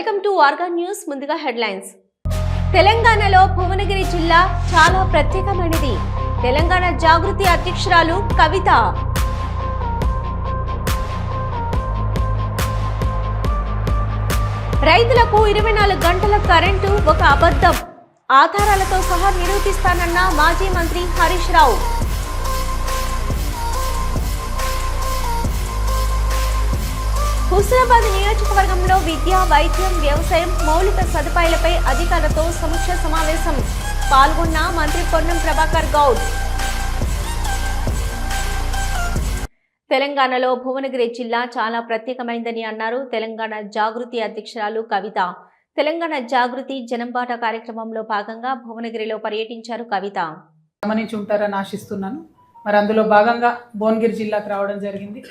Welcome to ఆర్గా news ముందుగా headlines. తెలంగాణలో భువనగిరి జిల్లా చాలా ప్రత్యేకమైనది. తెలంగాణ జాగృతి అధ్యక్షురాలు కవిత. రైతులకు ఇరవై నాలుగు గంటల కరెంటు ఒక అబద్ధం. ఆధారాలతో సహా నిరూపిస్తానన్న మాజీ మంత్రి హరీష్ రావు. హుస్నాబాద్ నియోజకవర్గంలో విద్య వైద్యం వ్యవసాయం మౌలిక సదుపాయాలపై అధికారులతో సమీక్ష సమావేశం. పాల్గొన్న మంత్రి పొన్నం ప్రభాకర్ గౌడ్. తెలంగాణలో భువనగిరి జిల్లా చాలా ప్రత్యేకమైందని అన్నారు తెలంగాణ జాగృతి అధ్యక్షురాలు కవిత. తెలంగాణ జాగృతి జనంబాట కార్యక్రమంలో భాగంగా భువనగిరిలో పర్యటించారు కవిత. గమనించి ఉంటారని ఆశిస్తున్నాను. మరి అందులో భాగంగా భువనగిరి జిల్లాకు రావడం జరిగింది.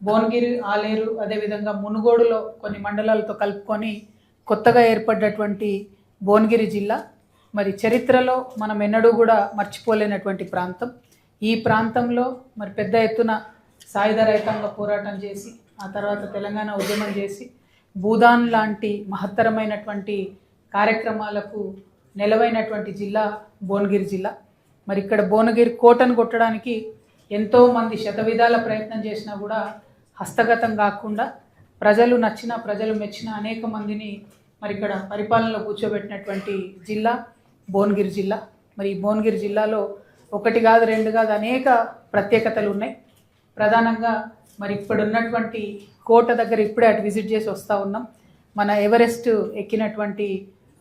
భువనగిరి ఆలేరు అదేవిధంగా మునుగోడులో కొన్ని మండలాలతో కలుపుకొని కొత్తగా ఏర్పడ్డటువంటి భువనగిరి జిల్లా. మరి చరిత్రలో మనం ఎన్నడూ కూడా మర్చిపోలేనటువంటి ప్రాంతం. ఈ ప్రాంతంలో మరి పెద్ద ఎత్తున సాయుధ రైతాంగ పోరాటం చేసి ఆ తర్వాత తెలంగాణ ఉద్యమం చేసి భూదాన్ లాంటి మహత్తరమైనటువంటి కార్యక్రమాలకు నెలవైనటువంటి జిల్లా భువనగిరి జిల్లా. మరి ఇక్కడ భువనగిరి కోటను కొట్టడానికి ఎంతోమంది శతవిధాల ప్రయత్నం చేసినా కూడా హస్తగతం కాకుండా ప్రజలు నచ్చిన ప్రజలు మెచ్చిన అనేక మందిని మరి ఇక్కడ పరిపాలనలో కూర్చోబెట్టినటువంటి జిల్లా భువనగిరి జిల్లా. మరి ఈ భువనగిరి జిల్లాలో ఒకటి కాదు రెండు కాదు అనేక ప్రత్యేకతలు ఉన్నాయి. ప్రధానంగా మరి ఇప్పుడు ఉన్నటువంటి కోట దగ్గర ఇప్పుడే అటు విజిట్ చేసి వస్తూ ఉన్నాం. మన ఎవరెస్ట్ ఎక్కినటువంటి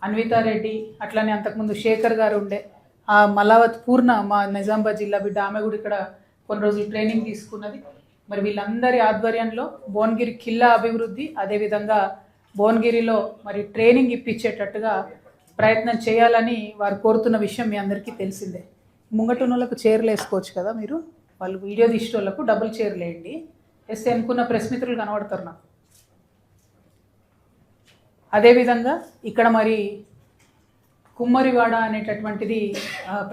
అన్వితారెడ్డి అట్లనే అంతకుముందు శేఖర్ గారు ఉండే ఆ మలావత్ పూర్ణ మా నిజామాబాద్ జిల్లా బిడ్డ ఆమె కూడా ఇక్కడ కొన్ని రోజులు ట్రైనింగ్ తీసుకున్నది. మరి వీళ్ళందరి ఆధ్వర్యంలో భువనగిరి కిల్లా అభివృద్ధి అదేవిధంగా భువనగిరిలో మరి ట్రైనింగ్ ఇప్పించేటట్టుగా ప్రయత్నం చేయాలని వారు కోరుతున్న విషయం మీ అందరికీ తెలిసిందే. ముంగటున్నోళ్ళకు చీరలు వేసుకోవచ్చు కదా మీరు? వాళ్ళు వీడియో తీసేటోళ్ళకు డబుల్ చీరలు వేయండి. వేస్తే అనుకున్న ప్రెస్ మిత్రులు నాకు. అదేవిధంగా ఇక్కడ మరి కుమ్మరివాడ అనేటటువంటిది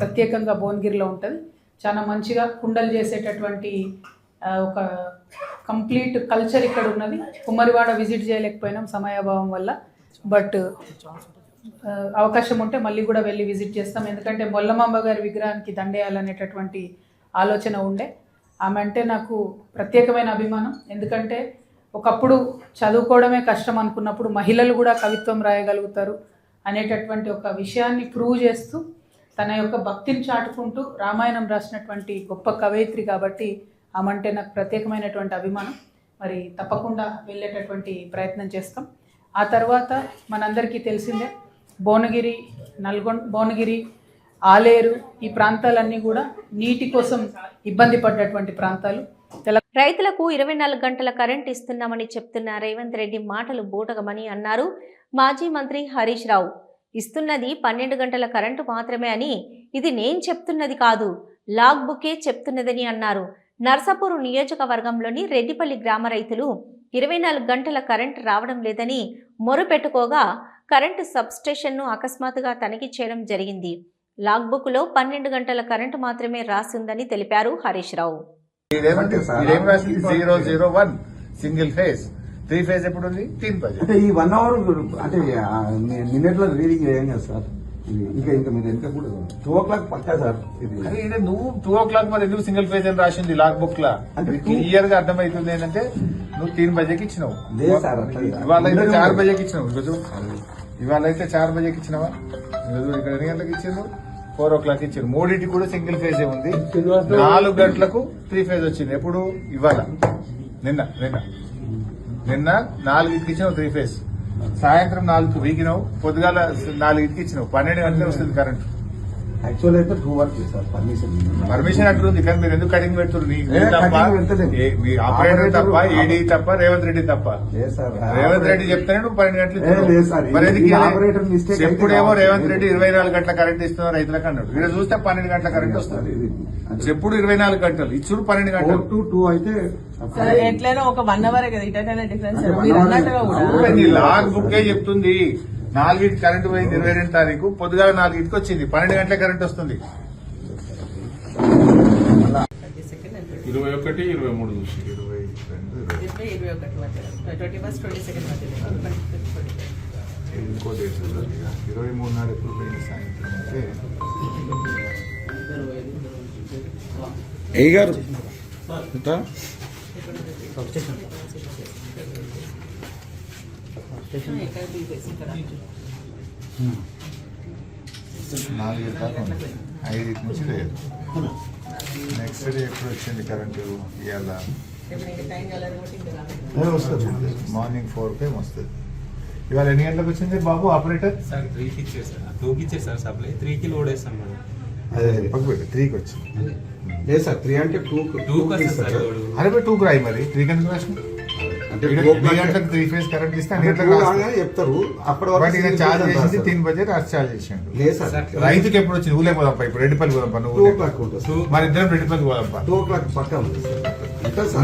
ప్రత్యేకంగా భువనగిరిలో ఉంటుంది. చాలా మంచిగా కుండలు చేసేటటువంటి ఒక కంప్లీట్ కల్చర్ ఇక్కడ ఉన్నది. కుమ్మరివాడ విజిట్ చేయలేకపోయినాం సమయాభావం వల్ల. బట్ అవకాశం ఉంటే మళ్ళీ కూడా వెళ్ళి విజిట్ చేస్తాం. ఎందుకంటే మొల్లమాంబ గారి విగ్రహానికి దండేయాలనేటటువంటి ఆలోచన ఉండే. ఆమె అంటే నాకు ప్రత్యేకమైన అభిమానం. ఎందుకంటే ఒకప్పుడు చదువుకోవడమే కష్టం అనుకున్నప్పుడు మహిళలు కూడా కవిత్వం రాయగలుగుతారు అనేటటువంటి ఒక విషయాన్ని ప్రూవ్ చేస్తూ తన యొక్క భక్తిని చాటుకుంటూ రామాయణం రాసినటువంటి గొప్ప కవయిత్రి కాబట్టి ఆమె అంటే నాకు ప్రత్యేకమైనటువంటి అభిమానం. మరి తప్పకుండా వెళ్ళేటటువంటి ప్రయత్నం చేస్తాం. ఆ తర్వాత మనందరికీ తెలిసిందే భువనగిరి నల్గొండ భువనగిరి ఆలేరు ఈ ప్రాంతాలన్నీ కూడా నీటి కోసం ఇబ్బంది పడ్డటువంటి ప్రాంతాలు. రైతులకు ఇరవై నాలుగు గంటల కరెంట్ ఇస్తున్నామని చెప్తున్న రేవంత్ రెడ్డి మాటలు బూటకమని అన్నారు మాజీ మంత్రి హరీష్ రావు. ఇస్తున్నది పన్నెండు గంటల కరెంటు మాత్రమే అని ఇది నేను చెప్తున్నది కాదు లాగ్ బుకే చెప్తున్నదని అన్నారు. నర్సాపూర్ నియోజకవర్గంలోని రెడ్డిపల్లి గ్రామ రైతులు ఇరవై నాలుగు గంటల కరెంట్ రావడం లేదని మొరుపెట్టుకోగా కరెంటు సబ్స్టేషన్ను అకస్మాత్తుగా తనిఖీ చేయడం జరిగింది. లాగ్ బుక్లో పన్నెండు గంటల కరెంటు మాత్రమే రాసిందని తెలిపారు హరీష్ రావు. ఇదేమంటే ఇదేం రాసింది zero zero one single phase. Three phase ఎప్పుడు ఉంది తీన్ ఫేజ్. అంటే ఈ వన్ అవర్ అంటే నిన్నట్లో రీడింగ్ ఏం కదా సార్. ఇంకా ఇంకా మీరు వెనక కూడా టూ ఓ క్లాక్ పక్కా సార్ ఇది. అరే నువ్వు టూ ఓ క్లాక్ మరి ఎందుకు సింగిల్ ఫేజ్ అని రాసింది లాక్ బుక్ లా? అంటే క్లియర్గా అర్థమవుతుంది ఏంటంటే నువ్వు తీన్ బజేకి ఇచ్చినావు. లేదు సార్. ఇవాళ అయితే చార్. బజేకి ఇచ్చినావు. ఈరోజు ఇవాళ అయితే చార్ బజేకి ఇచ్చినావా? ఈరోజు ఇక్కడ ఎన్ని గంటలకు ఇచ్చిండు ఫోర్ ఓ క్లాక్ ఇచ్చిండు మూడింటికి కూడా సింగిల్ ఫేజ్ ఉంది. నాలుగు గంటలకు త్రీ ఫేజ్ వచ్చింది. ఎప్పుడు? ఇవాళ. నిన్న నిన్న. నిన్న నాలుగింటికి ఇచ్చినావు త్రీ ఫేజ్ సాయంత్రం నాలుగు వీకినావు పొద్దుగాల నాలుగింటికి ఇచ్చినావు. పన్నెండు గంటలే వస్తుంది కరెంటు యాక్చువల్ అయితే to work sir permission permission అంటుంది కానీ మీరు ఎందుకు కటింగ్ పెడుతున్నారు ఆపరేటర్ తప్ప ఏడీ తప్ప రేవంత్ రెడ్డి తప్ప. రేవంత్ రెడ్డి చెప్తేనే నువ్వు పన్నెండు గంటలు కావచ్చు. రేవంత్ రెడ్డి ఇరవై నాలుగు గంటల కరెంట్ ఇస్తున్నారు రైతులకు అన్నాడు. ఇక్కడ చూస్తే పన్నెండు గంటల కరెంట్ వస్తుంది. చెప్పుడు ఇరవై నాలుగు గంటలు ఇచ్చుడు పన్నెండు గంటలు. టు టూ అయితే సరే ఎట్లైనా ఒక వన్ అవర్ కదా ఇటైనా డిఫరెన్స్ లాగ్ బుక్కే చెప్తుంది. నాలుగింటి కరెంట్ పోయింది ఇరవై రెండు తారీఖు. పొద్దుగాల నాలుగింటికి వచ్చింది. పన్నెండు గంటల కరెంట్ వస్తుంది. ఇరవై ఒకటి ఇరవై మూడు ఇరవై ఇంకో డేట్. ఇరవై మూడు నాడు ఎప్పుడు పోయింది సాయంత్రం అంటే ఏ గారు నాలుగు దాకా ఉంది. ఐదు నుంచి లేదు. నెక్స్ట్ డే ఎప్పుడు వచ్చింది కరెంటు ఇవాళ. మార్నింగ్ ఫోర్కి వస్తుంది. ఇవాళ ఎన్ని గంటలకు వచ్చింది బాబు ఆపరేటర్ సార్ త్రీకి ఇచ్చేసారు. టూకి ఇచ్చేసారు సప్లై త్రీకి లోడ్ వేస్తాం మేడం అదే పక్కపెట్టు త్రీకి వచ్చింది. లేదు సార్ త్రీ అంటే టూ టూకి లోడ్ అరే టూకి రాయి మరి. త్రీ గంటలకు రాసిన త్రీ ఫేజ్ కరెంట్ ఇస్తే. చెప్తారు. అప్పటి బట్ ఈయన చార్జ్ చేసింది వరకు తీన్ చార్జ్ చేసిండు. రైతుకి ఎప్పుడు వచ్చింది? ఊలే పోదాంపా ఇప్పుడు రెడ్డిపల్లి పోదాంపా టూ నువ్వు మరి ఇద్దరం రెడ్డిపల్లి పోదాంపా టూ ఓ క్లాక్ పక్కా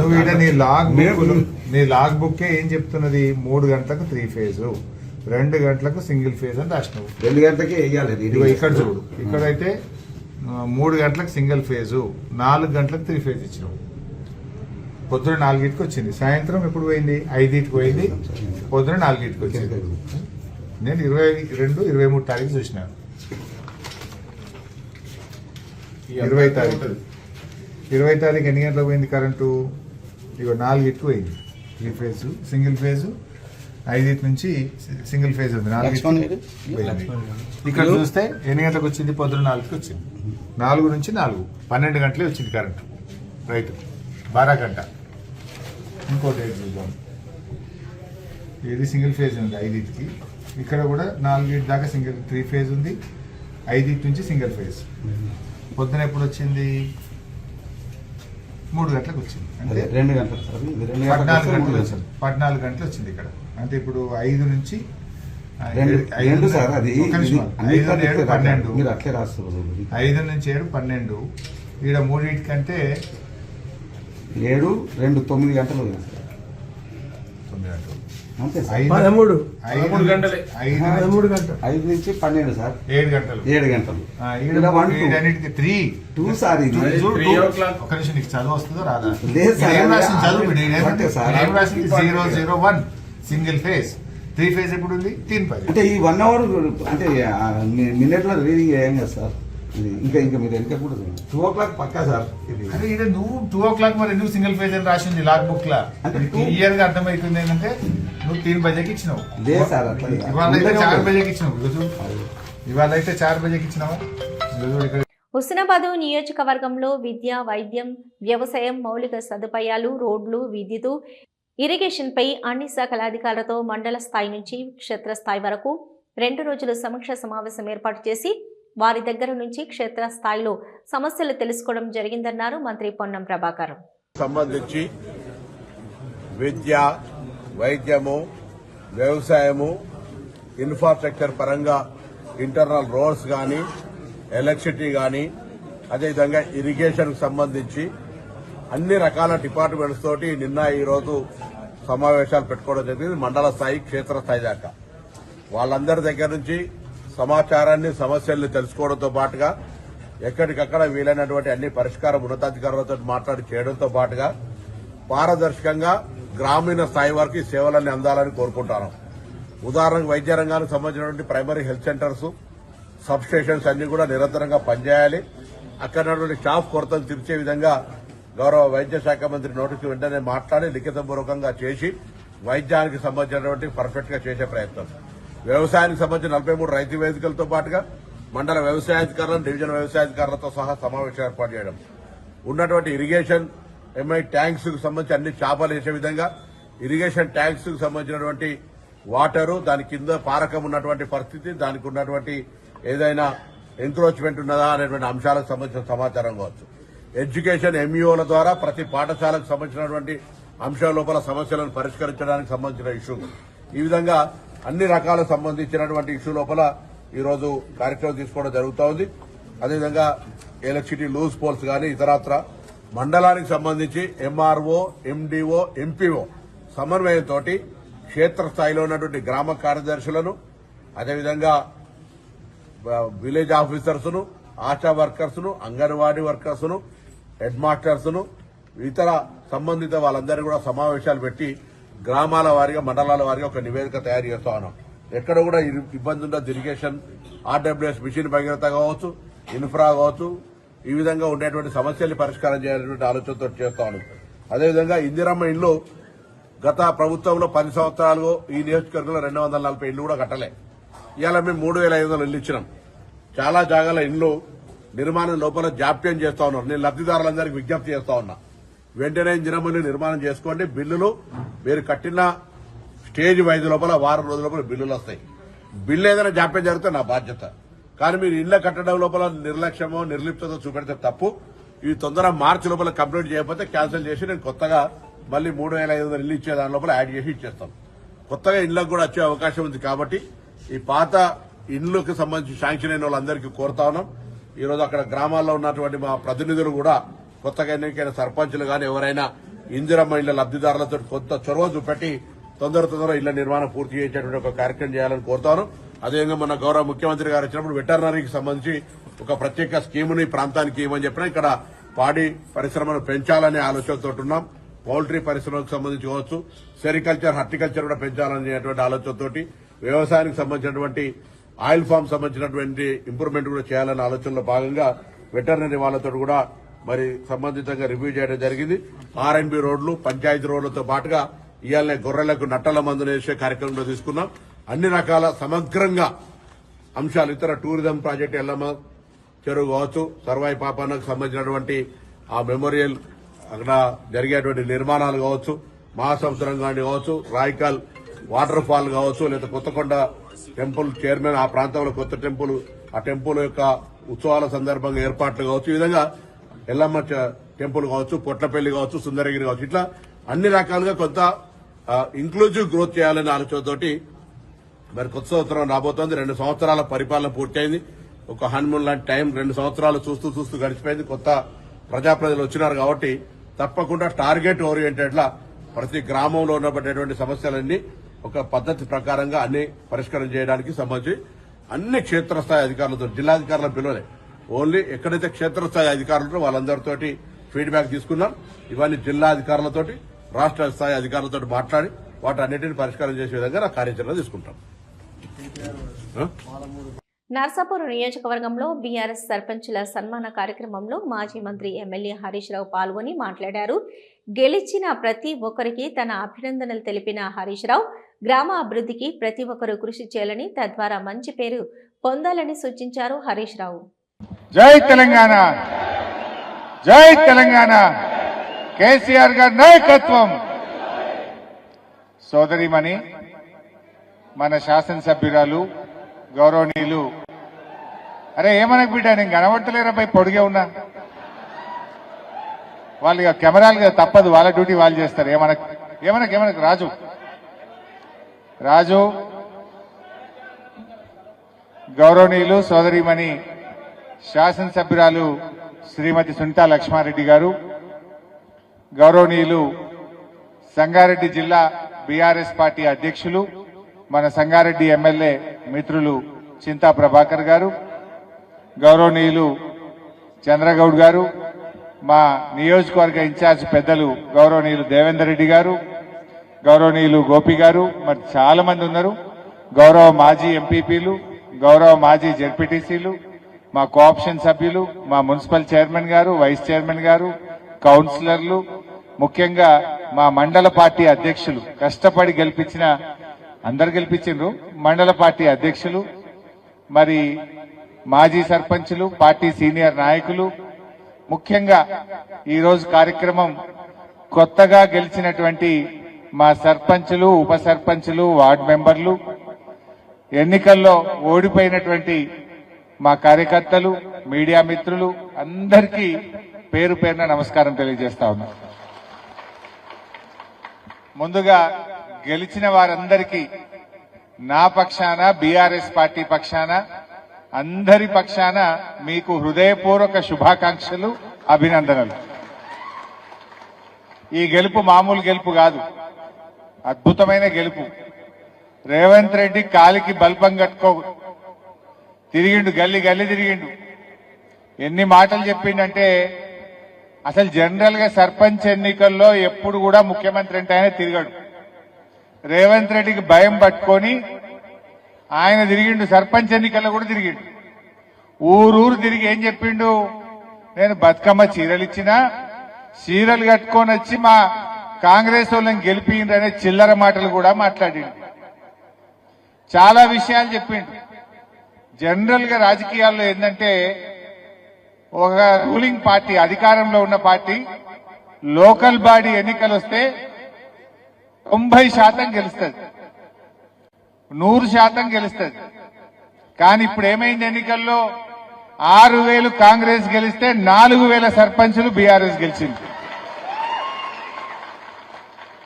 నువ్వు నీ లాగ్ బుక్ నీ లాగ్ బుక్ ఏం చెప్తున్నది? మూడు గంటలకు త్రీ ఫేజ్ రెండు గంటలకు సింగిల్ ఫేజ్ అని రాసినావు. రెండు గంటలకే వేయాలి ఇక్కడ చూడు. ఇక్కడైతే మూడు గంటలకు సింగిల్ ఫేజు నాలుగు గంటలకు త్రీ ఫేజ్ ఇచ్చినావు. పొద్దున నాలుగింటికి వచ్చింది. సాయంత్రం ఎప్పుడు పోయింది? ఐదింటికి పోయింది. పొద్దున నాలుగింటికి వచ్చింది. నేను ఇరవై రెండు ఇరవై మూడు తారీఖు చూసినాను ఇరవై తారీఖు. ఇరవై తారీఖు ఎన్ని గంటలకు పోయింది కరెంటు? ఇగో నాలుగింటికి పోయింది. Three phase single phase. ఐదింటి నుంచి సింగిల్ ఫేజ్ ఉంది. పోయింది. ఇక్కడ చూస్తే ఎన్ని గంటలకు వచ్చింది? పొద్దున నాలుగుకి వచ్చింది. నాలుగు నుంచి నాలుగు. పన్నెండు గంటలే వచ్చింది కరెంటు. రైతు. బారా గంట ఇంకో డేట్ చూద్దాం. ఇది సింగిల్ ఫేజ్ ఉంది? ఐదింటికి. ఇక్కడ కూడా నాలుగింటి దాకా సింగిల్ త్రీ ఫేజ్ ఉంది. ఐదింటి నుంచి సింగిల్ ఫేజ్ పొద్దున ఎప్పుడు వచ్చింది? మూడు గంటలకు వచ్చింది. అంటే రెండు గంటలు పద్నాలుగు గంటలు వచ్చింది. పద్నాలుగు గంటలు వచ్చింది ఇక్కడ. అంటే ఇప్పుడు ఐదు నుంచి ఐదు ఏడు పన్నెండు. ఐదు నుంచి ఏడు పన్నెండు. ఈడ మూడింటికంటే ఏడు రెండు తొమ్మిది గంటలు ఐదు పదమూడు. ఐదు పదమూడు గంటలే. ఐదు పదమూడు గంటలు. ఐదు నుంచి పన్నెండు సార్. ఏడు గంటలు. ఏడు గంటలు. త్రీ టూ సార్ ఇది. ఒక్క నిమిషం నీకు చదువు వస్తుందో రాదా? లేదు చదువు zero zero one single phase three phase ఎప్పుడు ఉంది తీన్ పది అంటే ఈ వన్ అవర్ అంటే మినిట్లో రీడింగ్ ఏం కదా సార్. ఇది ఇంకా ఇంకా మీరు వెనక కూడా టూ ఓ క్లాక్ పక్కా సార్ ఇది. అరే ఈడ నువ్వు టూ ఓ క్లాక్ మరి ఎందుకు సింగిల్ పేజ్ అని రాసింది లాగ్ బుక్ లా? క్లియర్గా అర్థమవుతుంది ఏంటంటే నువ్వు తీన్ బజేకి ఇచ్చినావు. లేదు సార్. ఇవాళ అయితే చార్. బజేకి ఇచ్చినావు. చూడు. ఇవాళ అయితే చార్ బజేకి ఇచ్చినావా? ఇక్కడ. హుస్నాబాదు నియోజకవర్గంలో విద్య వైద్యం వ్యవసాయం మౌలిక సదుపాయాలు రోడ్లు విద్యుత్ ఇరిగేషన్పై అన్ని శాఖల అధికారులతో మండల స్థాయి నుంచి క్షేత్రస్థాయి వరకు రెండు రోజుల సమీక్ష సమావేశం ఏర్పాటు చేసి వారి దగ్గర నుంచి క్షేత్రస్థాయిలో సమస్యలు తెలుసుకోవడం జరిగిందన్నారు మంత్రి పొన్నం ప్రభాకర్. సంబంధించి విద్య వైద్యము వ్యవసాయము ఇన్ఫ్రాస్ట్రక్చర్ పరంగా ఇంటర్నల్ రోడ్స్ కానీ ఎలక్ట్రిసిటీ కానీ అదేవిధంగా ఇరిగేషన్కు సంబంధించి అన్ని రకాల డిపార్ట్మెంట్స్ తోటి నిన్న ఈరోజు సమావేశాలు పెట్టుకోవడం జరిగింది. మండల స్థాయి క్షేత్రస్థాయి దాకా. వాళ్ళందరి దగ్గర నుంచి సమాచారాన్ని సమస్యల్ని తెలుసుకోవడంతో పాటుగా ఎక్కడికక్కడ వీలైనటువంటి అన్ని పరిష్కారం ఉన్నతాధికారులతో మాట్లాడి చేయడంతో పాటుగా పారదర్శకంగా గ్రామీణ స్థాయి వరకు సేవలన్నీ అందాలని కోరుకుంటాను. ఉదాహరణకు వైద్య రంగానికి సంబంధించినటువంటి primary health centres sub stations అన్ని కూడా నిరంతరంగా పనిచేయాలి. అక్కడ స్టాఫ్ కొరతను తీర్చే విధంగా గౌరవ వైద్య శాఖ మంత్రి నోటీసు వెంటనే మాట్లాడి లిఖితపూర్వకంగా చేసి వైద్యానికి సంబంధించినటువంటి పర్ఫెక్ట్గా చేసే ప్రయత్నం. వ్యవసాయానికి సంబంధించిన నలభై మూడు రైతు వేదికలతో పాటుగా మండల వ్యవసాయాధికారులను డివిజన్ వ్యవసాయాధికారులతో సహా సమావేశం ఏర్పాటు చేయడం. ఉన్నటువంటి ఇరిగేషన్ ఎంఐ ట్యాంక్స్కు సంబంధించి అన్ని చేపలు వేసే విధంగా ఇరిగేషన్ ట్యాంక్స్కు సంబంధించినటువంటి వాటరు దాని కింద పారకం ఉన్నటువంటి పరిస్థితి దానికి ఉన్నటువంటి ఏదైనా ఎంక్రోచ్మెంట్ ఉన్నదా అనేటువంటి అంశాలకు సంబంధించిన సమాచారం కావచ్చు. ఎడ్యుకేషన్ ఎంఈఓల ద్వారా ప్రతి పాఠశాలకు సంబంధించినటువంటి అంశాల లోపల సమస్యలను పరిష్కరించడానికి సంబంధించిన ఇష్యూ ఈ విధంగా అన్ని రకాల సంబంధించినటువంటి ఇష్యూ లోపల ఈరోజు కార్యక్రమం తీసుకోవడం జరుగుతూ ఉంది. అదేవిధంగా ఎలక్ట్రిసిటీ లూజ్ పోల్స్ కానీ ఇతరత్ర మండలానికి సంబంధించి ఎంఆర్ఓ ఎండిఓ ఎంపీఓ సమన్వయంతో క్షేత్రస్థాయిలో ఉన్నటువంటి గ్రామ కార్యదర్శులను అదేవిధంగా విలేజ్ ఆఫీసర్స్ను ఆశా వర్కర్స్ను అంగన్వాడీ వర్కర్స్ను హెడ్ మాస్టర్స్ను ఇతర సంబంధిత వాళ్ళందరినీ కూడా సమావేశాలు పెట్టి గ్రామాల వారిగా మండలాల వారిగా ఒక నివేదిక తయారు చేస్తా ఉన్నాం. ఎక్కడ కూడా ఇబ్బంది ఉండదు. ఇరిగేషన్ ఆర్డబ్ల్యూఎస్ మిషన్ భగీరథ కావచ్చు ఇన్ఫ్రా కావచ్చు ఈ విధంగా ఉండేటువంటి సమస్యల్ని పరిష్కారం చేయాలనేటువంటి ఆలోచనతో చేస్తా ఉన్నాం. అదేవిధంగా ఇందిరమ్మ ఇల్లు గత ప్రభుత్వంలో పది సంవత్సరాలు ఈ నియోజకవర్గంలో రెండు వందల నలభై ఇల్లు కూడా కట్టలే. ఇవాళ మేము మూడు వేల ఐదు వందలు ఇల్లు ఇచ్చినాం. చాలా జాగాల ఇల్లు నిర్మాణం లోపల జాప్యం చేస్తా ఉన్నారు నేను లబ్దిదారులందరికీ విజ్ఞప్తి చేస్తా ఉన్నా. వెంటనే ఇందిరమ్మని నిర్మాణం చేసుకోండి. బిల్లులు మీరు కట్టిన స్టేజ్ వైదు లోపల వారం రోజుల లోపల బిల్లులు వస్తాయి. బిల్లు ఏదైనా జాప్యం జరిగితే నా బాధ్యత. కానీ మీరు ఇళ్ళ కట్టడం లోపల నిర్లక్ష్యమో నిర్లిప్తత చూపెడితే తప్పు. ఈ తొందర మార్చి లోపల కంప్లీట్ చేయకపోతే క్యాన్సిల్ చేసి నేను కొత్తగా మళ్ళీ మూడు వేల ఐదు వందల ఇల్లు ఇచ్చే దాని లోపల యాడ్ చేసి ఇచ్చేస్తాం. కొత్తగా ఇళ్ళకు కూడా వచ్చే అవకాశం ఉంది కాబట్టి ఈ పాత ఇండ్లకు సంబంధించి శాంక్షన్ అయిన వాళ్ళందరికీ కోరుతా ఉన్నాం. ఈరోజు అక్కడ గ్రామాల్లో ఉన్నటువంటి మా ప్రతినిధులు కూడా కొత్తగా ఎన్నికైన సర్పంచులు కానీ ఎవరైనా ఇందిరమ్మ ఇళ్ళ లబ్దిదారులతో కొత్త చొరవ చూపెట్టి తొందర తొందర ఇళ్ళ నిర్మాణం పూర్తి చేసేటువంటి ఒక కార్యక్రమం చేయాలని కోరుతాను. అదేవిధంగా మన గౌరవ ముఖ్యమంత్రి గారు వచ్చినప్పుడు వెటర్నరీకి సంబంధించి ఒక ప్రత్యేక స్కీముని ఈ ప్రాంతానికి ఇవ్వమని చెప్పినా ఇక్కడ పాడి పరిశ్రమను పెంచాలనే ఆలోచనతో ఉన్నాం. పౌల్ట్రీ పరిశ్రమకు సంబంధించి కావచ్చు సెరికల్చర్ హార్టికల్చర్ కూడా పెంచాలనేటువంటి ఆలోచనతోటి వ్యవసాయానికి సంబంధించినటువంటి ఆయిల్ ఫామ్ సంబంధించినటువంటి ఇంప్రూవ్మెంట్ కూడా చేయాలనే ఆలోచనలో భాగంగా వెటర్నరీ వాళ్ళతో కూడా మరి సంబంధితంగా రివ్యూ చేయడం జరిగింది. ఆర్ఎన్బి రోడ్లు పంచాయతీ రోడ్లతో పాటుగా ఇవాళ గొర్రెలకు నట్టల మందులు వేసే కార్యక్రమంలో తీసుకున్నాం. అన్ని రకాల సమగ్రంగా అంశాలు ఇతర టూరిజం ప్రాజెక్టు ఎల్లమ్మ చెరువు కావచ్చు సర్వాయి పాపానికి సంబంధించినటువంటి ఆ మెమోరియల్ అక్కడ జరిగేటువంటి నిర్మాణాలు కావచ్చు మహాసముద్రం కానీ కావచ్చు రాయికాల్ వాటర్ ఫాల్ కావచ్చు లేదా కొత్తకొండ టెంపుల్ చైర్మన్ ఆ ప్రాంతంలో కొత్త టెంపుల్ ఆ టెంపుల్ యొక్క ఉత్సవాల సందర్భంగా ఏర్పాట్లు కావచ్చు. ఈ విధంగా ఎల్లమ్మ టెంపుల్ కావచ్చు పొట్లపల్లి కావచ్చు సుందరగిరి కావచ్చు ఇట్లా అన్ని రకాలుగా కొంత ఇంక్లూజివ్ గ్రోత్ చేయాలనే ఆలోచనతోటి మరి కొత్త సంవత్సరం రాబోతోంది. రెండు సంవత్సరాల పరిపాలన పూర్తయింది. ఒక హనుమూన్ లాంటి టైం రెండు సంవత్సరాలు చూస్తూ చూస్తూ గడిచిపోయింది. కొత్త ప్రజాప్రతినిధులు వచ్చినారు కాబట్టి తప్పకుండా టార్గెట్ ఓరియంటెడ్లా ప్రతి గ్రామంలో ఉన్నటువంటి సమస్యలన్నీ ఒక పద్ధతి ప్రకారంగా అన్ని పరిష్కారం చేయడానికి సంబంధించి అన్ని క్షేత్రస్థాయి అధికారులతో జిల్లాధికారుల పిలువలే ఓన్లీ ఎక్కడైతే క్షేత్రస్థాయి అధికారులతో వాళ్ళందరితోటి ఫీడ్బ్యాక్ తీసుకున్నాం. ఇవన్నీ జిల్లా అధికారులతోటి రాష్ట్ర స్థాయి అధికారులతో మాట్లాడి వాటన్నిటిని పరిష్కారం చేసే విధంగా నా కార్యాచరణ తీసుకుంటాం. నర్సాపూర్ నియోజకవర్గంలో బీఆర్ఎస్ సర్పంచుల సన్మాన కార్యక్రమంలో మాజీ మంత్రి ఎమ్మెల్యే హరీష్ రావు పాల్గొని మాట్లాడారు. గెలిచిన ప్రతి ఒక్కరికి తన అభినందనలు తెలిపిన హరీష్ రావు గ్రామ అభివృద్ధికి ప్రతి ఒక్కరూ కృషి చేయాలని తద్వారా మంచి పేరు పొందాలని సూచించారు హరీష్ రావు. జై తెలంగాణ. జై తెలంగాణ. కేసీఆర్ గారి నాయకత్వం. సోదరిమణి మన శాసనసభ్యురాలు గౌరవనీయులు. అరే ఏమనకు బిడ్డ నేను కనబడతలేరా పై పొడిగే ఉన్నా? వాళ్ళు కెమెరాలు తప్పదు. వాళ్ళ డ్యూటీ వాళ్ళు చేస్తారు. ఏమనకు ఏమనకు ఏమనకు రాజు. రాజు గౌరవనీయులు సోదరిమణి శాసనసభ్యురాలు శ్రీమతి సునీతా లక్ష్మారెడ్డి గారు గౌరవనీయులు సంగారెడ్డి జిల్లా బీఆర్ఎస్ పార్టీ అధ్యక్షులు మన సంగారెడ్డి ఎమ్మెల్యే మిత్రులు చింతా ప్రభాకర్ గారు గౌరవనీయులు చంద్రగౌడ్ గారు మా నియోజకవర్గ ఇన్ఛార్జ్ పెద్దలు గౌరవనీయులు దేవేందర్ రెడ్డి గారు గౌరవనీయులు గోపి గారు మరి చాలా మంది ఉన్నారు. గౌరవ మాజీ ఎంపీపీలు గౌరవ మాజీ జెడ్పీటీసీలు మా కోఆప్షన్ సభ్యులు మా మున్సిపల్ చైర్మన్ గారు వైస్ చైర్మన్ గారు కౌన్సిలర్లు ముఖ్యంగా మా మండల పార్టీ అధ్యక్షులు. కష్టపడి గెలిపించిన అందరు గెలిపించిండ్రు మండల పార్టీ అధ్యక్షులు మరి మాజీ సర్పంచులు పార్టీ సీనియర్ నాయకులు. ముఖ్యంగా ఈరోజు కార్యక్రమం కొత్తగా గెలిచినటువంటి మా సర్పంచులు ఉప సర్పంచులు వార్డు మెంబర్లు ఎన్నికల్లో ఓడిపోయినటువంటి మా కార్యకర్తలు మీడియా మిత్రులు అందరికీ పేరు పేరున నమస్కారం తెలియజేస్తా ఉన్నా. ముందుగా గెలిచిన వారందరికీ నా పక్షాన బీఆర్ఎస్ పార్టీ పక్షాన అందరి పక్షాన మీకు హృదయపూర్వక శుభాకాంక్షలు అభినందనలు. ఈ గెలుపు మామూలు గెలుపు కాదు. అద్భుతమైన గెలుపు. రేవంత్ రెడ్డి కాలికి బల్పం కట్టుకో తిరిగిండు గల్లి గల్లి తిరిగిండు. ఎన్ని మాటలు చెప్పిండంటే అసలు జనరల్గా సర్పంచ్ ఎన్నికల్లో ఎప్పుడు కూడా ముఖ్యమంత్రి అంటే ఆయన తిరగడు. రేవంత్ రెడ్డికి భయం పట్టుకొని ఆయన తిరిగిండు సర్పంచ్ ఎన్నికల్లో కూడా తిరిగిండు. ఊరూరు తిరిగి ఏం చెప్పిండు? నేను బతుకమ్మ చీరలు ఇచ్చినా చీరలు కట్టుకొని వచ్చి మా కాంగ్రెస్ వాళ్ళని గెలిపిందనే చిల్లర మాటలు కూడా మాట్లాడిండు. చాలా విషయాలు చెప్పిండు. జనరల్గా రాజకీయాల్లో ఏంటంటే ఒక రూలింగ్ పార్టీ అధికారంలో ఉన్న పార్టీ లోకల్ బాడీ ఎన్నికలు వస్తే తొంభై శాతం గెలుస్తుంది. నూరు శాతం గెలుస్తుంది. కానీ ఇప్పుడు ఏమైంది ఎన్నికల్లో? ఆరు వేలు కాంగ్రెస్ గెలిస్తే నాలుగు వేల సర్పంచులు బీఆర్ఎస్ గెలిచింది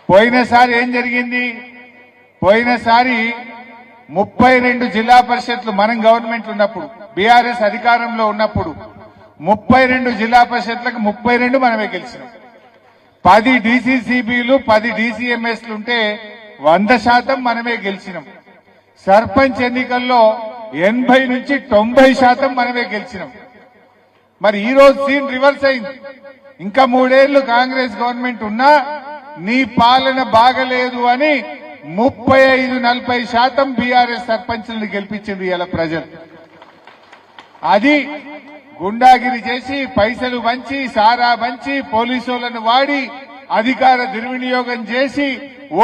పోయినసారి ఏం జరిగింది? పోయినసారి ముప్పై రెండు జిల్లా పరిషత్లు మనం గవర్నమెంట్ ఉన్నప్పుడు బీఆర్ఎస్ అధికారంలో ఉన్నప్పుడు ముప్పై రెండు జిల్లా పరిషత్లకు ముప్పై రెండు మనమే గెలిచినాం. పది డీసీసీబీలు పది డీసీఎంఎస్లు ఉంటే వంద శాతం మనమే గెలిచినాం. సర్పంచ్ ఎన్నికల్లో ఎనభై నుంచి తొంభై శాతం మనమే గెలిచినాం. మరి ఈ రోజు సీన్ రివర్స్ అయింది. ఇంకా మూడేళ్ళు కాంగ్రెస్ గవర్నమెంట్ ఉన్నా నీ పాలన బాగలేదు అని ముప్పై ఐదు నలభై శాతం బీఆర్ఎస్ సర్పంచ్లను గెలిపించింది ఇలా ప్రజలు. అది గుండాగిరి చేసి పైసలు మంచి సారా మంచి పోలీసులను వాడి అధికార దుర్వినియోగం చేసి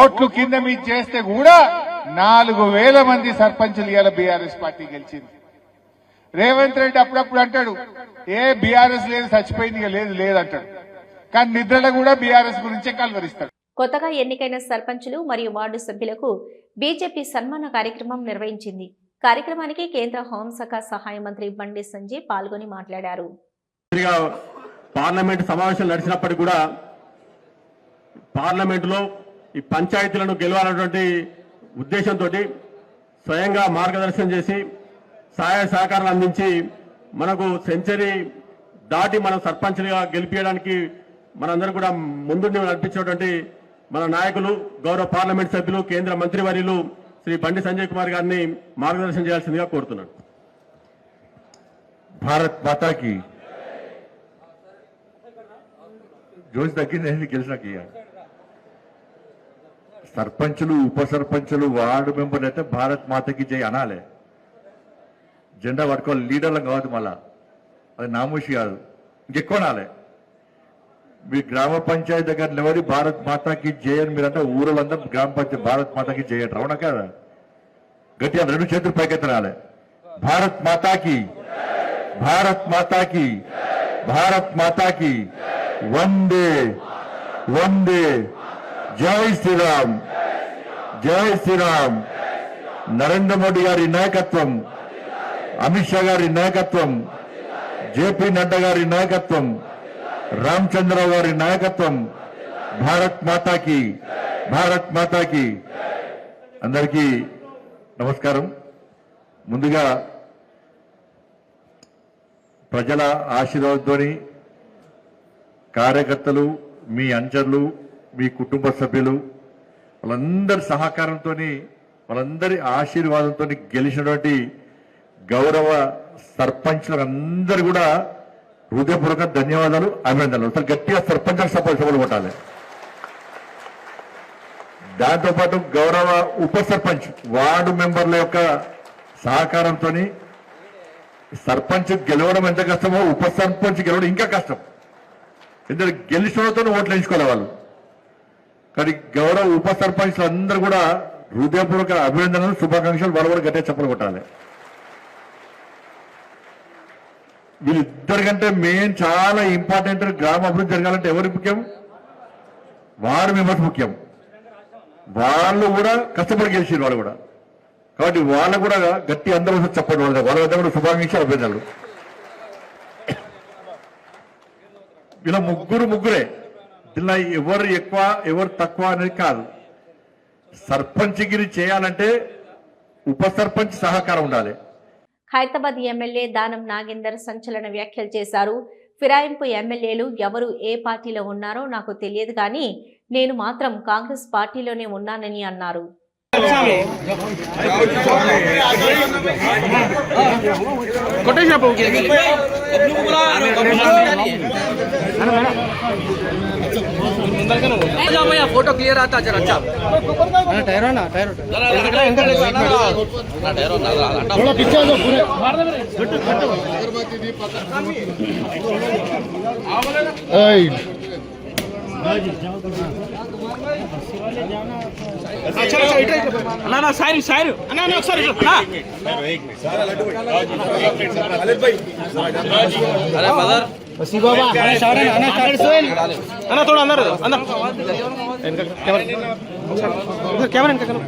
ఓట్లు కింద మీద చేస్తే కూడా నాలుగు వేల మంది సర్పంచులు ఇవాళ బీఆర్ఎస్ పార్టీ గెలిచింది. రేవంత్ రెడ్డి అప్పుడప్పుడు అంటాడు ఏ బీఆర్ఎస్ లేదు చచ్చిపోయింది ఇక లేదు లేదంటాడు. కానీ నిద్రలో కూడా బీఆర్ఎస్ గురించే కలవరిస్తాడు. కొత్తగా ఎన్నికైన సర్పంచులు మరియు వార్డు సభ్యులకు బీజేపీ సన్మాన కార్యక్రమం నిర్వహించింది. కార్యక్రమానికి కేంద్ర హోంశాఖ సహాయ మంత్రి బండి సంజయ్ పాల్గొని మాట్లాడారు. పార్లమెంట్ సమావేశాలు నడిచినప్పటికీ కూడా పార్లమెంటులో ఈ పంచాయతీలను గెలవాలన్నటువంటి ఉద్దేశంతో స్వయంగా మార్గదర్శనం చేసి సహాయ సహకారాలు అందించి మనకు సెంచరీ దాటి మనం సర్పంచ్లుగా గెలిపించడానికి మనందరం కూడా ముందు నడిపించినటువంటి మన నాయకులు గౌరవ పార్లమెంట్ సభ్యులు కేంద్ర మంత్రివర్యులు శ్రీ బండి సంజయ్ కుమార్ గారిని మార్గదర్శనం చేయాల్సిందిగా కోరుతున్నాను. భారత్ మాతాకి. జోష్ తగ్గింది గెలిచినాక సర్పంచులు ఉప సర్పంచులు వార్డు మెంబర్లు అయితే భారత్ మాతకి జై అనాలే. జెండా పట్టుకోవాలి లీడర్లం కావద్దు మళ్ళా. అది నామూషి కాదు. ఇంకెక్కువ అనాలే. గ్రామ పంచాయతీ దగ్గర నిలబడి భారత్ మాతాకి జై అని మీరంతా ఊరలంతా గ్రామ పంచాయతీ భారత్ మాతాకి జై అంటారు అవునా కదా గట్టిగా రెండు చేతులు పైకెత్తనాలే భారత్ మాతాకి భారత్ మాతాకి భారత్ మాతాకి వందే వందే జై శ్రీరామ్ జై శ్రీరామ్ నరేంద్ర మోడీ గారి నాయకత్వం అమిత్ షా గారి నాయకత్వం జేపీ నడ్డా గారి నాయకత్వం రామచంద్రరావు గారి నాయకత్వం భారత్ మాతాకి భారత్ మాతాకి. అందరికీ నమస్కారం. ముందుగా ప్రజల ఆశీర్వాదంతోని కార్యకర్తలు మీ అంచర్లు మీ కుటుంబ సభ్యులు వాళ్ళందరి సహకారంతో వాళ్ళందరి ఆశీర్వాదంతో గెలిచినటువంటి గౌరవ సర్పంచులందరూ కూడా హృదయపూర్వక ధన్యవాదాలు అభినందనలు. అసలు గట్టిగా సర్పంచ్ సపోర్ట్ సభలు కొట్టాలి. దాంతోపాటు గౌరవ ఉప సర్పంచ్ వార్డు మెంబర్ల యొక్క సహకారంతో సర్పంచ్ గెలవడం ఎంత కష్టమో ఉప సర్పంచ్ గెలవడం ఇంకా కష్టం. ఎందుకంటే గెలిచినతో ఓట్లు ఎంచుకోవాలి వాళ్ళు. కానీ గౌరవ ఉప సర్పంచ్లు అందరూ కూడా హృదయపూర్వక అభినందనలు శుభాకాంక్షలు వాళ్ళు కూడా గట్టిగా చెప్పలు కొట్టాలి. వీళ్ళిద్దరికంటే మెయిన్ చాలా ఇంపార్టెంట్ గ్రామ అభివృద్ధి జరగాలంటే ఎవరు ముఖ్యం? వార్డు మెంబర్స్ ముఖ్యం. వాళ్ళు కూడా కష్టపడి గెలిచారు వాళ్ళు కూడా. కాబట్టి వాళ్ళు కూడా గట్టి అందరూ చెప్పండి వాళ్ళ. దగ్గర కూడా శుభాకాంక్షలు అభ్యర్థులు ఇలా ముగ్గురు ముగ్గురే. ఇలా ఎవరు ఎక్కువ ఎవరు తక్కువ అనేది కాదు. సర్పంచ్గిరి చేయాలంటే ఉప సర్పంచ్ సహకారం ఉండాలి. హైదరాబాద్ ఎమ్మెల్యే దానం నాగేందర్ సంచలన వ్యాఖ్యలు చేశారు ఫిరాయింపు ఎమ్మెల్యేలు ఎవరు ఏ పార్టీలో ఉన్నారో నాకు తెలియదు కానీ నేను మాత్రం కాంగ్రెస్ పార్టీలోనే ఉన్నానని అన్నారు కొట్టేసినప్పుడు फोटो क्लियर आता जरा अच्छा टायरो ना टायरो टायरो थोड़ा पीछे जाओ पूरे अगरबत्ती दीप अच्छा अच्छा इधर ना ना साइड साइड ना ना सर हां एक मिनट सारा लड्डू भाई अरे बदर మదర్ అన్న తోడు అందరు అందరు కెమెరా వెనక కెమెరా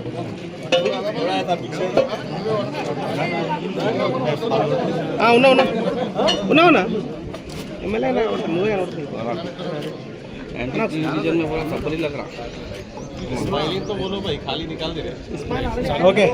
ఉన్నా ఉన్నా ఉన్నా ఉన్నా ఎమ్మెల్యే నువ్వే ఓకే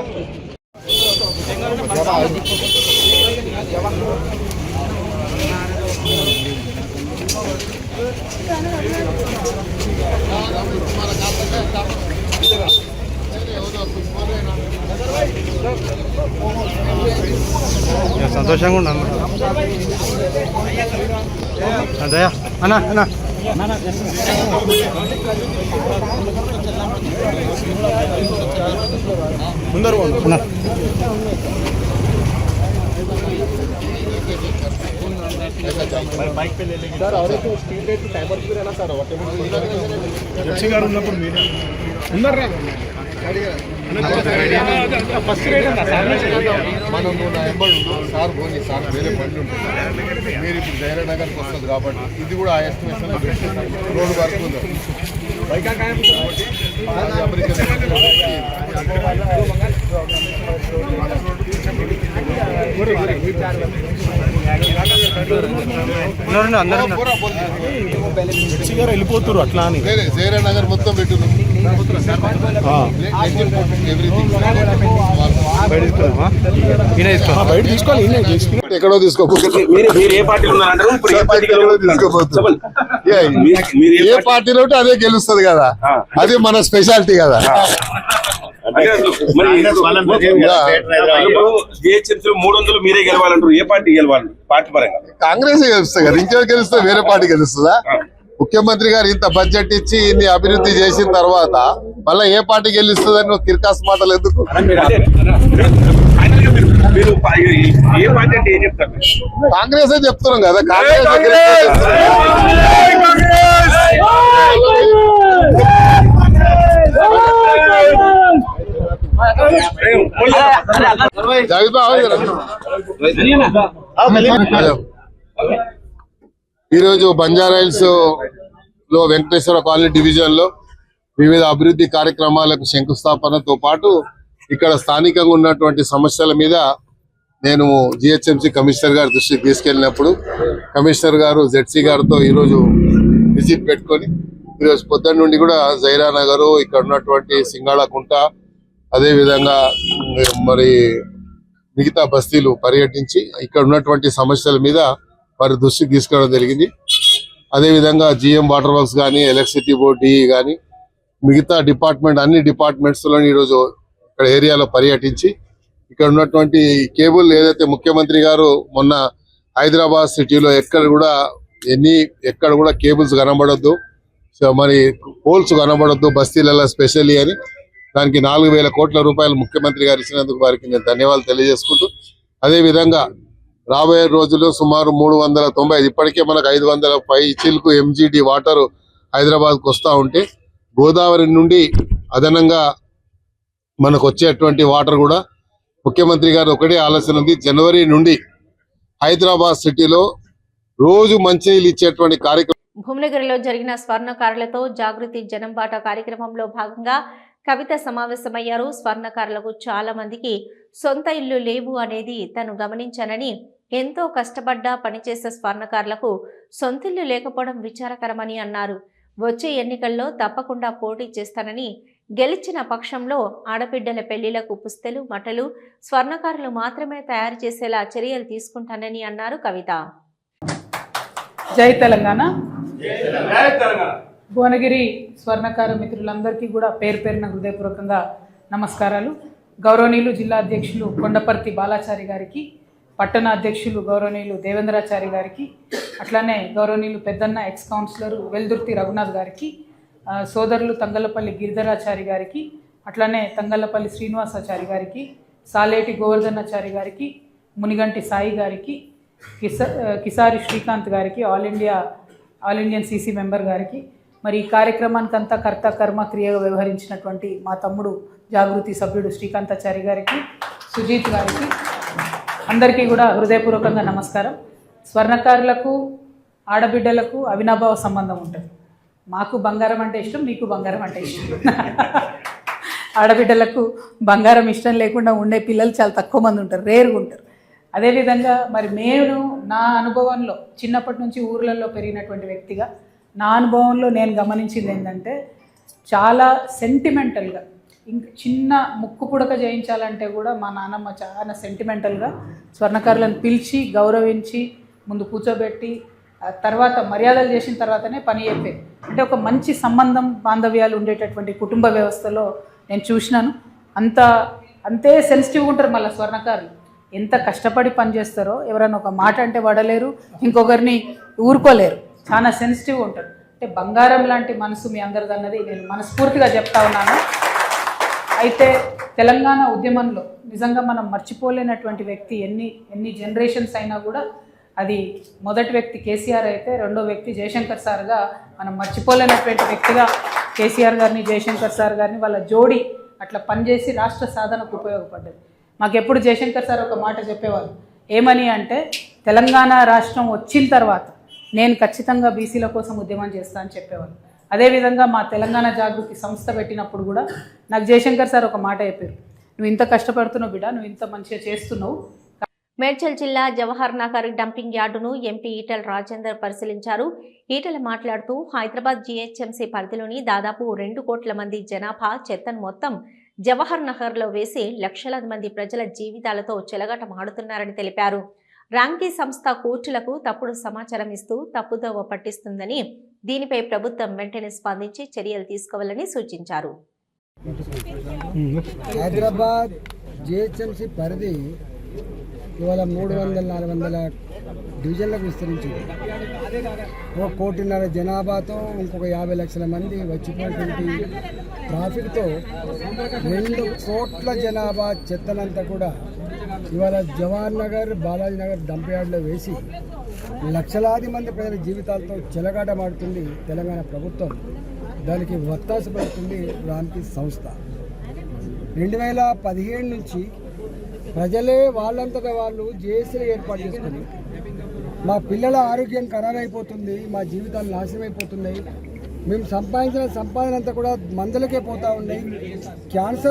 సంతోషంగా ఉన్నాను అదే అన్నా అన్నా ముందరు అన్నా మనము నా ఎంబడి ఉండు. సార్ పోనీ సార్ వేరే బండి ఉంటుంది మీరు ఇప్పుడు జైరా నగర్కి వస్తుంది కాబట్టి ఇది కూడా ఆ ఎస్టిమేషన్లో పెట్టేసాం. రోడ్డు వరకు ఉంది అది అమెరికా అందరూ వెళ్ళిపోతారు అట్లా అని. జైరా నగర్ మొత్తం పెట్టున్నాం ఎవ్రీథింగ్ బయట తీసుకోవాలి ఎక్కడో తీసుకోకపోతే ఏ పార్టీలో అదే గెలుస్తుంది కదా. అది మన స్పెషాలిటీ కదా. మూడు వందలు మీరే గెలవాలంటారు? ఏ పార్టీ గెలవాలి? పార్టీ పరంగా. కాంగ్రెస్ గెలుస్తుంది కదా. ఇంకెవరు గెలుస్తే వేరే పార్టీ గెలుస్తుందా? ముఖ్యమంత్రి గారు ఇంత బడ్జెట్ ఇచ్చి ఇన్ని అభివృద్ధి చేసిన తర్వాత మళ్ళీ ఏ పార్టీ గెలుస్తుందని నువ్వు కిర్కాస్ మాటలు ఎందుకు? కాంగ్రెస్ చెప్తున్నాం కదా. కాంగ్రెస్ గెలుస్తుంది. జాగ్రత్త బాగా జర. ఈరోజు బంజారాయిల్స్లో వెంకటేశ్వర కాలనీ డివిజన్లో వివిధ అభివృద్ధి కార్యక్రమాలకు శంకుస్థాపనతో పాటు ఇక్కడ స్థానికంగా ఉన్నటువంటి సమస్యల మీద నేను జిహెచ్ఎంసీ కమిషనర్ గారి దృష్టికి తీసుకెళ్ళినప్పుడు కమిషనర్ గారు జెడ్సీ గారితో ఈరోజు విజిట్ పెట్టుకొని ఈరోజు పొద్దున్న నుండి కూడా జైరా నగర్ ఇక్కడ ఉన్నటువంటి సింగాళకుంట అదే విధంగా మరి మిగతా బస్తీలు పర్యటించి ఇక్కడ ఉన్నటువంటి సమస్యల మీద వారి దృష్టికి తీసుకురావడం జరిగింది. అదేవిధంగా జిఎం వాటర్ వర్క్స్ కానీ ఎలక్ట్రిసిటీ బోర్డ్ డిఈ కానీ మిగతా డిపార్ట్మెంట్ అన్ని డిపార్ట్మెంట్స్లో ఈరోజు ఇక్కడ ఏరియాలో పర్యటించి ఇక్కడ ఉన్నటువంటి కేబుల్ ఏదైతే ముఖ్యమంత్రి గారు మొన్న హైదరాబాద్ సిటీలో ఎక్కడ కూడా ఎన్ని ఎక్కడ కూడా కేబుల్స్ కనబడద్దు. సో మరి పోల్స్ కనబడద్దు బస్తీలలో స్పెషల్లీ అని. దానికి నాలుగు వేల కోట్ల రూపాయలు ముఖ్యమంత్రి గారు ఇచ్చినందుకు వారికి నేను ధన్యవాదాలు తెలియజేసుకుంటూ అదే విధంగా రాబోయే రోజుల్లో సుమారు మూడు వందల తొంభై ఐదు ఇప్పటికే మనకు ఐదు వందల పై చిల్కు ఎంజీటీ వాటర్ హైదరాబాద్కు వస్తూ ఉంటే గోదావరి నుండి అదనంగా మనకు వచ్చేటువంటి వాటర్ కూడా ముఖ్యమంత్రి గారు ఒకటే ఆలోచన ఉంది. జనవరి నుండి హైదరాబాద్ సిటీలో రోజు మంచినీళ్ళు ఇచ్చేటువంటి కార్యక్రమం భువనగిరిలో జరిగిన స్వర్ణకారులతో జాగృతి జనంబాట కార్యక్రమంలో భాగంగా కవిత సమావేశమయ్యారు. స్వర్ణకారులకు చాలా మందికి సొంత ఇల్లు లేవు అనేది తను గమనించానని ఎంతో కష్టపడ్డా పనిచేసే స్వర్ణకారులకు సొంతిల్లు లేకపోవడం విచారకరమని అన్నారు. వచ్చే ఎన్నికల్లో తప్పకుండా పోటీ చేస్తానని గెలిచిన పక్షంలో ఆడబిడ్డల పెళ్ళిలకు పుస్తెలు మటలు స్వర్ణకారులు మాత్రమే తయారు చేసేలా చర్యలు తీసుకుంటానని అన్నారు కవిత. జై తెలంగాణ. భువనగిరి స్వర్ణకార మిత్రులందరికీ కూడా పేరు పేరున హృదయపూర్వకంగా నమస్కారాలు. గౌరవనీయులు జిల్లా అధ్యక్షులు కొండపర్తి బాలాచారి గారికి పట్టణ అధ్యక్షులు గౌరవనీయులు దేవేంద్రాచారి గారికి అట్లానే గౌరవనీయులు పెద్దన్న ఎక్స్ కౌన్సిలర్ వెల్దుర్తి రఘునాథ్ గారికి సోదరులు తంగలపల్లి గిరిధరాచారి గారికి అట్లానే తంగలపల్లి శ్రీనివాసాచారి గారికి సాలేటి గోవర్ధనాచారి గారికి మునిగంటి సాయి గారికి కిస కిసారి శ్రీకాంత్ గారికి all India all Indian CC member గారికి మరి ఈ కార్యక్రమానికి అంతా కర్త కర్మ క్రియగా వ్యవహరించినటువంటి మా తమ్ముడు జాగృతి సభ్యుడు శ్రీకాంతాచారి గారికి సుజీత్ గారికి అందరికీ కూడా హృదయపూర్వకంగా నమస్కారం. స్వర్ణకారులకు ఆడబిడ్డలకు అవినాభావ సంబంధం ఉంటుంది. మాకు బంగారం అంటే ఇష్టం మీకు బంగారం అంటే ఇష్టం. ఆడబిడ్డలకు బంగారం ఇష్టం లేకుండా ఉండే పిల్లలు చాలా తక్కువ మంది ఉంటారు రేరుగా ఉంటారు. అదేవిధంగా మరి నేను నా అనుభవంలో చిన్నప్పటి నుంచి ఊర్లలో పెరిగినటువంటి వ్యక్తిగా నా అనుభవంలో నేను గమనించింది ఏంటంటే చాలా సెంటిమెంటల్గా ఇంక చిన్న ముక్కు పుడక చేయించాలంటే కూడా మా నాన్నమ్మ చాలా సెంటిమెంటల్గా స్వర్ణకారులను పిలిచి గౌరవించి ముందు కూర్చోబెట్టి ఆ తర్వాత మర్యాదలు చేసిన తర్వాతనే పని చెప్పేది అంటే ఒక మంచి సంబంధం బాంధవ్యాలు ఉండేటటువంటి కుటుంబ వ్యవస్థలో నేను చూసినాను. అంత అంతే సెన్సిటివ్గా ఉంటారు మళ్ళీ స్వర్ణకారులు. ఎంత కష్టపడి పనిచేస్తారో ఎవరైనా ఒక మాట అంటే పడలేరు ఇంకొకరిని ఊరుకోలేరు. చాలా సెన్సిటివ్ ఉంటాడు అంటే బంగారం లాంటి మనసు మీ అందరిది అన్నది నేను మనస్ఫూర్తిగా చెప్తా ఉన్నాను. అయితే తెలంగాణ ఉద్యమంలో నిజంగా మనం మర్చిపోలేనటువంటి వ్యక్తి ఎన్ని ఎన్ని జనరేషన్స్ అయినా కూడా అది మొదటి వ్యక్తి కేసీఆర్ అయితే రెండో వ్యక్తి జయశంకర్ సార్గా మనం మర్చిపోలేనటువంటి వ్యక్తిగా కేసీఆర్ గారిని జయశంకర్ సార్ గారిని వాళ్ళ జోడి అట్లా పనిచేసి రాష్ట్ర సాధనకు ఉపయోగపడ్డది. మాకు ఎప్పుడు జయశంకర్ సార్ ఒక మాట చెప్పేవారు ఏమని అంటే తెలంగాణ రాష్ట్రం వచ్చిన తర్వాత నేను ఖచ్చితంగా బీసీల కోసం ఉద్యమం చేస్తా అని చెప్పేవాళ్ళు. అదేవిధంగా మా తెలంగాణ జాగృతి సంస్థ పెట్టినప్పుడు కూడా నాకు జయశంకర్ సార్ ఒక మాట చెప్పారు. నువ్వు ఇంత కష్టపడుతున్నావు బిడ్డ నువ్వు ఇంత మంచిగా చేస్తున్నావు. మేడ్చల్ జిల్లా జవహర్ నగర్ డంపింగ్ యార్డును ఎంపీ ఈటల రాజేందర్ పరిశీలించారు. ఈటల మాట్లాడుతూ హైదరాబాద్ జీహెచ్ఎంసీ పరిధిలోని దాదాపు రెండు కోట్ల మంది జనాభా చెత్తను మొత్తం జవహర్ నగర్లో వేసి లక్షలాది మంది ప్రజల జీవితాలతో చెలగటమాడుతున్నారని తెలిపారు. ర్యాంకీ సంస్థ కోర్టులకు తప్పుడు సమాచారం ఇస్తూ తప్పుదోవ పట్టిస్తుందని దీనిపై ప్రభుత్వం వెంటనే స్పందించి చర్యలు తీసుకోవాలని సూచించారు. హైదరాబాద్ జిహెచ్ఎంసీ పరిధి ఇవాళ మూడు వందల నాలుగు వందల డివిజన్లకు విస్తరించింది. ఒక కోటిన్నర జనాభాతో ఇంకొక యాభై లక్షల మంది వచ్చినటువంటి ట్రాఫిక్తో రెండు కోట్ల జనాభా చెత్తనంతా కూడా ఇవాళ జవహర్ నగర్ బాలాజీ నగర్ డంప్ వేసి లక్షలాది మంది ప్రజల జీవితాలతో చెలగాటమాడుతుంది తెలంగాణ ప్రభుత్వం. దానికి వత్తాసు పడుతుంది రాంతి సంస్థ. రెండు వేల పదిహేడు నుంచి ప్రజలే వాళ్ళంతగా వాళ్ళు జేఏసీలు ఏర్పాటు చేసుకుని మా పిల్లల ఆరోగ్యం ఖరాబ్ అయిపోతుంది మా జీవితాలు నాశనం అయిపోతున్నాయి మేము సంపాదించిన సంపాదన అంతా కూడా మందులకే పోతూ ఉన్నాయి. క్యాన్సర్